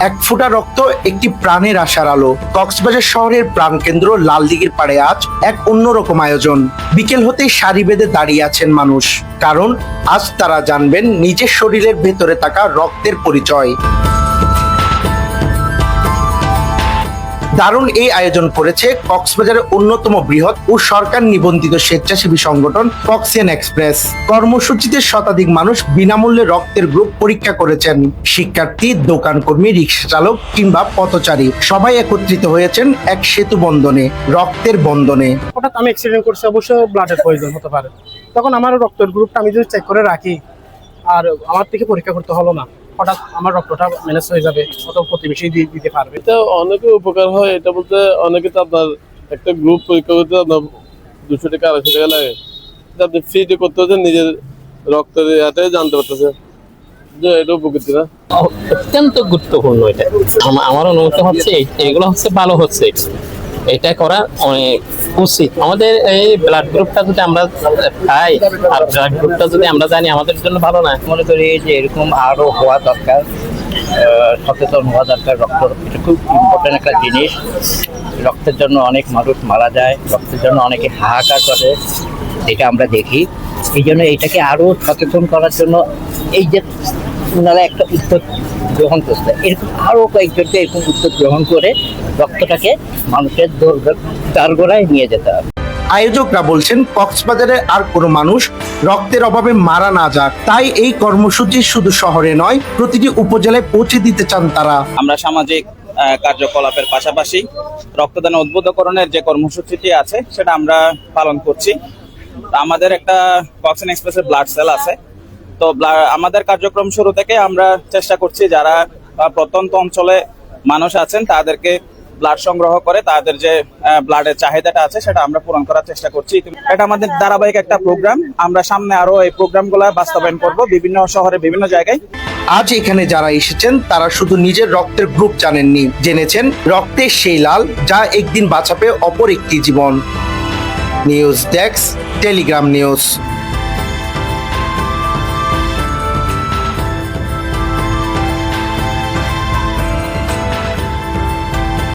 এক ফোঁটা রক্ত একটি প্রাণের আশার আলো। কক্সবাজার শহরের প্রাণ প্রাণকেন্দ্র লালদিঘির পাড়ে আজ এক অন্যরকম আয়োজন। বিকেল হতে সারি বেঁধে দাঁড়িয়ে আছেন মানুষ। কারণ আজ তারা জানবেন, নিজের শরীরের ভেতরে থাকা রক্তের পরিচয়। দারুণ এই আয়োজন করেছে কক্সবাজারের অন্যতম বৃহৎ ও সরকার নিবন্ধিত স্বেচ্ছাসেবী সংগঠন কক্সিয়ান এক্সপ্রেস। কর্মসূচিতে শতাধিক মানুষ বিনামূল্যে রক্তের গ্রুপ পরীক্ষা করেছেন। শিক্ষার্থী, দোকানকর্মী রিক্সা চালক কিংবা পথচারী সবাই একত্রিত হয়েছেন এক সেতু বন্ধনে রক্তের বন্ধনে হঠাৎ আমি অ্যাক্সিডেন্ট করছি, অবশ্য ব্লাডের প্রয়োজন হতে পারে। তখন আমার রক্তের গ্রুপটা আমি যদি চেক করে রাখি, আর আমার থেকে পরীক্ষা করতে হলো না। হঠাৎ আমার রক্তটা ম্যানেজ হয়ে যাবে অত প্রতিবেশী দিয়ে দিতে পারবে। এটা অনেকে উপকার হয় এটা বলতে অনেকে তো আপনার একটা গ্রুপ পরীক্ষা করতে আপনার দুশো টাকা আড়াইশো টাকা লাগে। আপনি ফ্রিতে করতে হচ্ছে নিজের রক্তের ইয়াতে জানতে পারতেছে যে এটা উপকৃত না অত্যন্ত গুরুত্বপূর্ণ এটা। আমা- আমার অনুমতি হচ্ছে এই- এগুলো হচ্ছে ভালো হচ্ছে। এটা করা অনেক উচিত। আমাদের এই ব্লাড গ্রুপটা যদি আমরা পাই আর ব্লাড গ্রুপটা যদি আমরা জানি আমাদের জন্য ভালো না, মনে করি যে এরকম আরও হওয়া দরকার সচেতন হওয়া দরকার, রক্ত, এটা খুব ইম্পর্টেন্ট একটা জিনিস। রক্তের জন্য অনেক মানুষ মারা যায়, রক্তের জন্য অনেকে হাহাকার করে এটা আমরা দেখি। এই জন্য এটাকে আরও সচেতন করার জন্য এই যে ওনারা একটা উদ্যোগ গ্রহণ করছে এরকম আরও কয়েকজনকে এরকম উদ্যোগ গ্রহণ করে রক্তটাকে মানুষের দারগোড়ায় নিয়ে যেতে হবে। আয়োজকরা বলছেন কক্সবাজারে আর কোনো মানুষ রক্তের অভাবে মারা না যাক। তাই এই কর্মসূচি শুধু শহরে নয় প্রতিটি উপজেলায় পৌঁছে দিতে চান তারা। আমরা সামাজিক কার্যকলাপের পাশাপাশি রক্তদান উদ্বুদ্ধকরণের যে কর্মসূচিটি আছে সেটা আমরা পালন করছি। তো আমাদের একটা কক্সিন এক্সপ্রেসের ব্লাড সেল আছে। তো আমাদের কার্যক্রম শুরু থেকে আমরা চেষ্টা করছি যারা প্রত্যন্ত অঞ্চলে মানুষ আছেন, তাদেরকে ব্লাড সংগ্রহ করে, তাদের যে ব্লাডের চাহিদাটা আছে, সেটা আমরা পূরণ করার চেষ্টা করছি। এটা আমাদের ধারাবাহিক একটা প্রোগ্রাম আমরা সামনে আরও এই প্রোগ্রামগুলো বাস্তবায়ন করব বিভিন্ন শহরে, বিভিন্ন জায়গায়। আজ এখানে যারা এসেছেন, তারা শুধু নিজের রক্তের গ্রুপ জানেননি, জেনেছেন রক্তের সেই লাল যা একদিন বাঁচাবে অপর একটি জীবন। News desk Telegram news